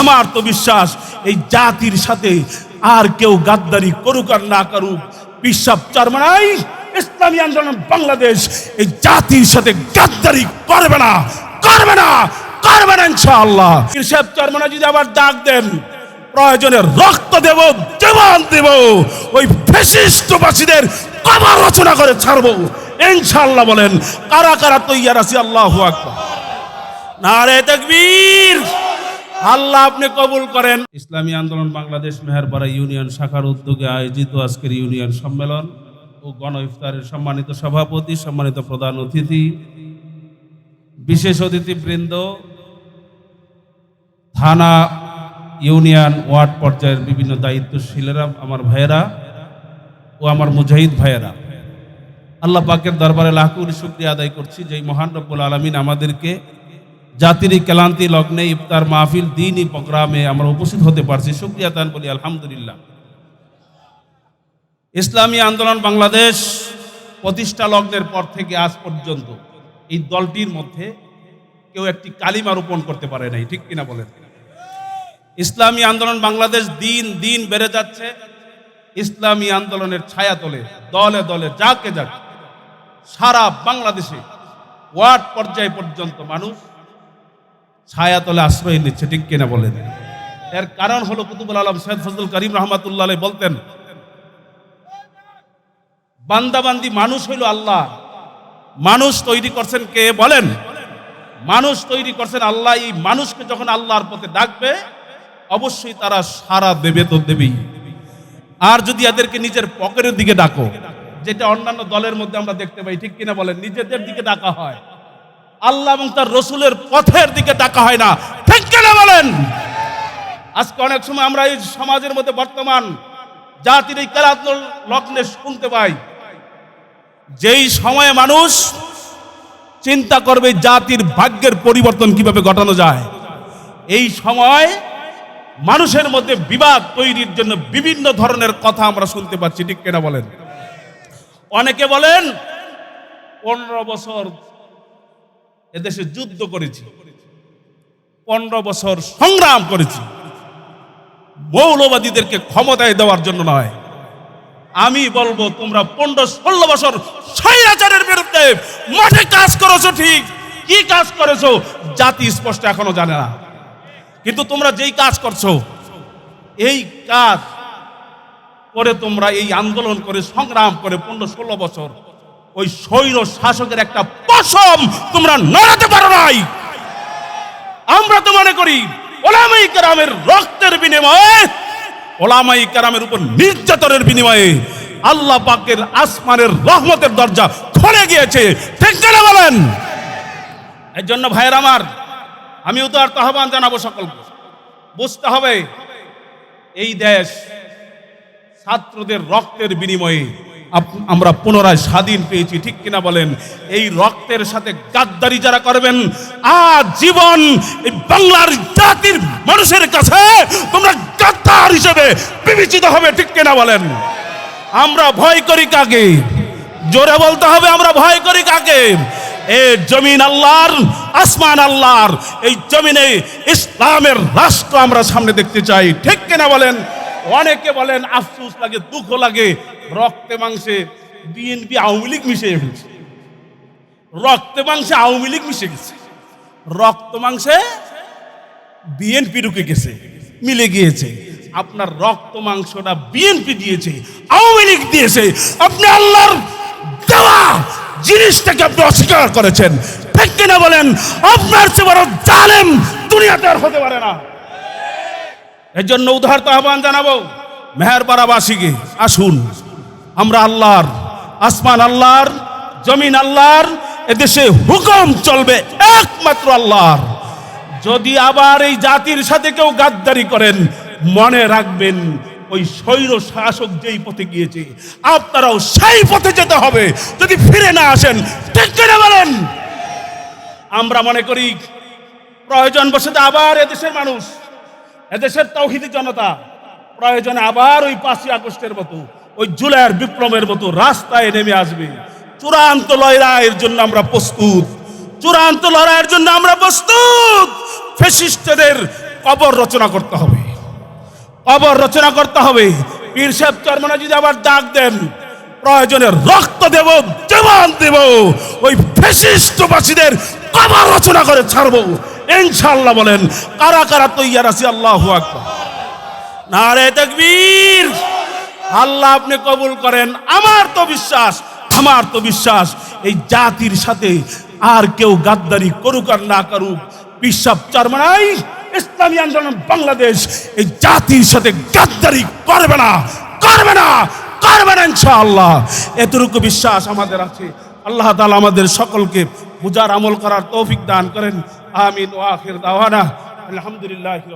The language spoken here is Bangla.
আমার তো বিশ্বাস, এই জাতির সাথে আর কেউ গাদ্দারি করুক আর না করুক বিশ্বাস চারমানাই, ইসলামী আন্দোলন বাংলাদেশ, এই জাতির সাথে গাদ্দারি করবে না করবে না করবে না ইনশাআল্লাহ। হিসাব চারমানা যদি আবার ডাক দেন, প্রয়োজনে রক্ত দেব, জীবন দেব, ওই ফেসিস্টবাসীদের কবর রচনা করে ছাড়বো। ইনশাআল্লাহ বলেন, কারা কারা তৈয়ার আছি, আল্লাহু আকবার। নারে তাকবীর। আল্লাহ আপনি কবুল করেন। ইসলামী আন্দোলন বাংলাদেশ মেহেরপাড়া ইউনিয়ন শাখার উদ্যোগে আয়োজিত আজকের ইউনিয়ন সম্মেলন ও গণ ইফতারের সম্মানিত সভাপতি, সম্মানিত প্রধান অতিথি, বিশেষ অতিথিবৃন্দ, থানা ইউনিয়ন ওয়ার্ড পর্যায়ের বিভিন্ন দায়িত্বশীলেরা, আমার ভাইয়েরা ও আমার মুজাহিদ ভাইয়েরা। আল্লাহ পাকের দরবারে লাখ কোটি শুক্রিয়া আদায় করছি যে এই মহান রব্বুল আলমিন আমাদেরকে জাতির এই ক্লান্তি লগ্নে ইফতার মাহফিল দিনই প্রোগ্রামে আমরা উপস্থিত হতে পারছি। শুক্রিয়া তান বলি, আলহামদুলিল্লাহ। ইসলামী আন্দোলন বাংলাদেশ প্রতিষ্ঠা লগ্নের পর থেকে আজ পর্যন্ত এই দলটির মধ্যে কেউ একটি কালিমা রোপণ করতে পারে নাই, ঠিক কিনা বলেন? ইসলামী আন্দোলন বাংলাদেশ দিন দিন বেড়ে যাচ্ছে। ইসলামী আন্দোলনের ছায়া তোলে, দলে দলে, যাকে যাক, সারা বাংলাদেশে ওয়ার্ড পর্যায় পর্যন্ত মানুষ ছায়া তলে আশ্রয় নিচ্ছে, ঠিক কিনা বলেন? এর কারণ হলো কুতুবুল আলম সৈয়দ ফজল করিম রহমাতুল্লাহ বলতেন, বান্দাবান্দি মানুষ হইল আল্লাহ। মানুষ তৈরি করছেন কে বলেন? মানুষ তৈরি করছেন আল্লাহ। এই মানুষকে যখন আল্লাহর পথে ডাকবে, অবশ্যই তারা সারা দেবে তো দেবেই। আর যদি এদেরকে নিজের পকেটের দিকে ডাকো, যেটা অন্যান্য দলের মধ্যে আমরা দেখতে পাই, ঠিক কিনা বলেন? নিজেদের দিকে ডাকা হয়। আল্লাহ এবং তার রসুলের পথের দিকে ডাকা হয় না। ঠিক কিনা বলেন? আজকে অনেক সময় আমরা এই সমাজের মধ্যে বর্তমান জাতির এই কেরাত লগ্নে শুনতে পাই, যেই সময়ে মানুষ চিন্তা করবে জাতির ভাগ্যের পরিবর্তন কীভাবে ঘটানো যায়। এই সময় মানুষের মধ্যে বিবাদ তৈরির জন্য বিভিন্ন ধরনের কথা আমরা শুনতে পাচ্ছি, ঠিক কেনা বলেন? অনেকে বলেন, পনেরো বছর এদেশে যুদ্ধ করেছি। পনেরো বছর সংগ্রাম করেছি। মৌলবাদীদেরকে ক্ষমতায় দেওয়ার জন্য নয়। আমি বলব, তোমরা পনেরো ষোলো বছর স্বৈরাচারের বিরুদ্ধে মাঠে কাজ করেছ ঠিক। কি কাজ করেছ জাতি স্পষ্ট এখনও জানে না। কিন্তু তোমরা যেই কাজ করছ, এই কাজ করে তোমরা এই আন্দোলন করে সংগ্রাম করে পনেরো ষোলো বছর ওই স্বৈর শাসকের একটা পশম তোমরা নড়াতে পারো নাই। আমরা তো মনে করি ওলামাই কেরামের রক্তের বিনিময়ে, ওলামাই কারামের উপর নির্যাতনের বিনিময়ে আল্লাহ পাকের আসমানের রহমতের দরজা খুলে গিয়েছে। ঠিক কিনা বলেন? এর জন্য ভাইয়ের আমার আমি উদার আহ্বান জানাব সকলকে। বুঝতে হবে, এই দেশ ছাত্রদের রক্তের বিনিময়ে আমরা পুনরায় স্বাধীন পেয়েছি, ঠিক কিনা বলেন? এই রক্তের সাথে গাদ্দারি যারা করবেন আজ জীবন এই বাংলার জাতির মানুষের কাছে তোমরা গাদ্দার হিসেবে বিবেচিত হবে, ঠিক কিনা বলেন? আমরা ভয় করি কাকে? জোরে বলতে হবে, আমরা ভয় করি কাকে? এ জমিন আল্লাহর, আসমান আল্লাহর, এই জমিনে ইসলামের রাষ্ট্র আমরা সামনে দেখতে চাই, ঠিক কিনা বলেন? অনেকে বলেন, আফসোস লাগে, দুঃখ লাগে রক্তে মাংসে বিএনপি আওয়ামী লীগ মিশে ফেলছে। রক্তে মাংসে আওয়ামী লীগ মিশে গেছে। রক্ত মাংসে বিএনপি ঢুকে গেছে, মিলে গিয়েছে। আপনার রক্ত মাংসটা বিএনপি দিয়েছে, আওয়ামী লীগ দিয়েছে। আপনি আল্লাহর দেওয়া জিনিসটাকে আপনি অস্বীকার করেছেন। ঠিক কিনা বলেন, আপনার চেয়ে বড় জালেম দুনিয়াতে আর হতে পারে না। এর জন্য উদাহরত আহ্বান জানাব, মেহেরপাড়াবাসীকে আসুন। আমরা আল্লাহর, আসমান আল্লাহর, জমিন আল্লাহর, এদেশে হুকুম চলবে একমাত্র আল্লাহর। যদি আবার এই জাতির সাথে কেউ গাদ্দারি করেন, মনে রাখবেন ওই স্বৈর শাসক যেই পথে গিয়েছে, আপনারাও সেই পথে যেতে হবে। যদি ফিরে না আসেন, ঠিক করে বলেন। আমরা মনে করি, প্রয়োজন বসে আবার এদেশের মানুষ, এদেশের তৌহিদি জনতা, প্রয়োজনে আবার ওই পাঁচই আগস্টের মতো ওই জুলাইয়ের বিপ্লবের মতো রাস্তায় নেমে আসবে। চূড়ান্ত লড়াইয়ের জন্য আমরা প্রস্তুত। চূড়ান্ত লড়াইয়ের জন্য আমরা প্রস্তুত। ফেসিস্টদের কবর রচনা করতে হবে। কবর রচনা করতে হবে। পীর সাহেব চরমনা যদি আবার ডাক দেন, প্রয়োজনে রক্ত দেব, জীবন দেব, ওই ফেসিস্টবাসীদের কবর রচনা করে ছাড়বো। ইনশাআল্লাহ বলেন, কারা কারা তৈয়ার আছি? আল্লাহু আকবার। নারে তকবীর। আল্লাহ আপনি কবুল করেন, আমার তো বিশ্বাস, আমার তো বিশ্বাস, এই জাতির সাথে আর কেউ গাদ্দারি করুক আর না করুক বিশ্বাস চারমানাই ইসলামী আন্দোলন বাংলাদেশ, এই জাতির সাথে গাদ্দারি করবে না করবে না করবে না ইনশাআল্লাহ। এতটুকু বিশ্বাস আমাদের আছে। আল্লাহ তাআলা আমাদের সকলকে বুজার আমল করার তৌফিক দান করেন। আমিন ওয়াখির দাওয়ানা। আলহামদুলিল্লাহি